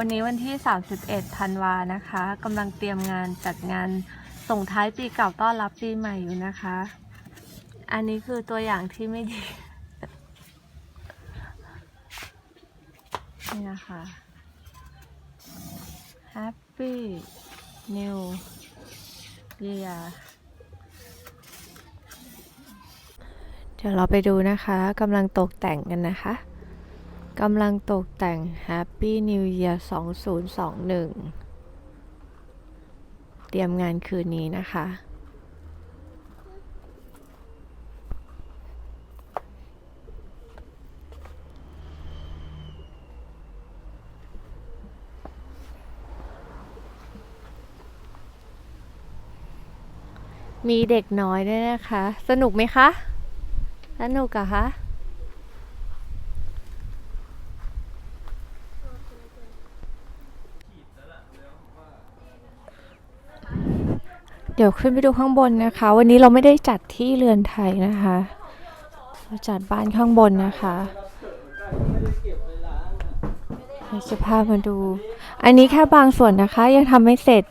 วันนี้วันที่ 31 ธันวานะคะกำลังเตรียมงานจัดงานส่งท้ายปีเก่าต้อนรับปีใหม่อยู่นะคะ อันนี้คือตัวอย่างที่ไม่ดี นี่นะคะ Happy New Year เดี๋ยวเราไปดูนะคะกำลังตกแต่งกันนะคะ กำลังตกแต่ง Happy New Year 2021 เตรียมงานคืนนี้นะคะ มีเด็กน้อยด้วยนะคะ สนุกไหมคะ สนุกอะคะ เดี๋ยวขึ้นไปดูข้างบนนะคะ วันนี้เราไม่ได้จัดที่เรือนไทยนะคะเราจัดบ้านข้างบนนะคะจะพามาดู อันนี้แค่บางส่วนนะคะ ยังทำไม่เสร็จ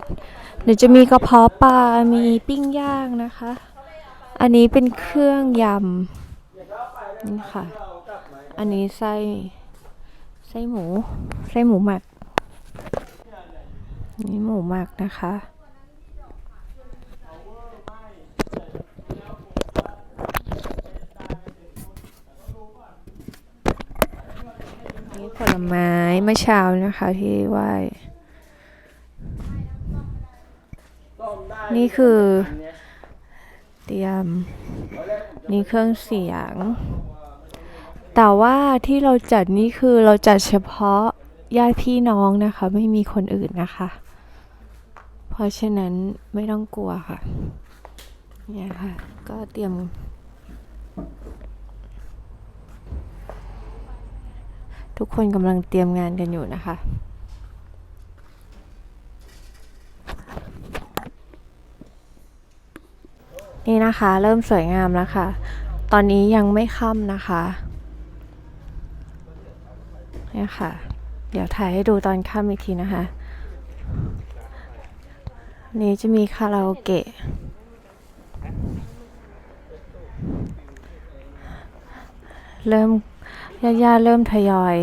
เดี๋ยวจะมีกระเพาะปลา มีปิ้งย่างนะคะ อันนี้เป็นเครื่องยำนี่ค่ะ อันนี้ไส้ไส้หมู ไส้หมูหมัก นี่หมูหมักนะคะ ผลไม้เมื่อเช้านะคะที่ไหว้ นี่คือเตรียมนี่เครื่องเสียง แต่ว่าที่เราจัดนี่คือเราจัดเฉพาะญาติพี่น้องนะคะ ไม่มีคนอื่นนะคะ เพราะฉะนั้นไม่ต้องกลัวค่ะ เนี่ยค่ะ ก็เตรียม ทุกคนกำลังเตรียมงานกันอยู่นะคะ นี่นะคะเริ่มสวยงามแล้วค่ะ ตอนนี้ยังไม่ค่ำนะคะเนี่ยค่ะ เดี๋ยวถ่ายให้ดูตอนค่ำอีกทีนะคะ นี้จะมีคาราโอเกะเริ่ม ญาติๆเริ่มทยอย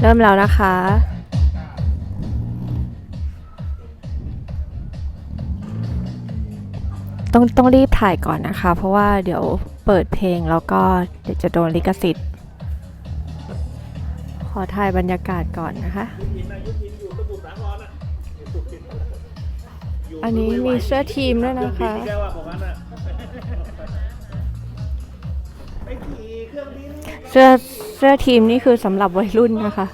เริ่มแล้วนะคะต้องต้องรีบถ่ายก่อนนะคะ เพราะว่าเดี๋ยวเปิดเพลงแล้วก็เดี๋ยวจะโดนลิขสิทธิ์ อถ่ายบรรยากาศก่อนนะคะ อันนี้มีเสื้อทีมด้วยนะคะเครื่องบินเสื้อเสื้อทีมนี่คือสำหรับวัยรุ่นนะคะ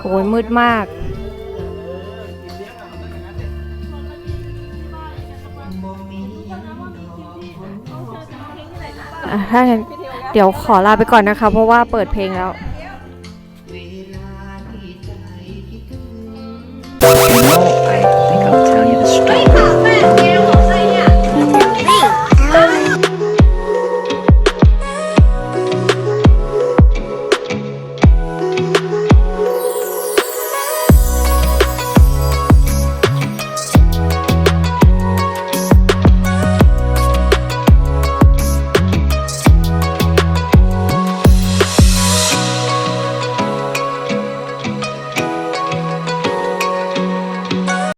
โอ้ยมืดมาก ถ้างั้นเดี๋ยวขอลาไปก่อนนะคะ เพราะว่าเปิดเพลงแล้ว No, I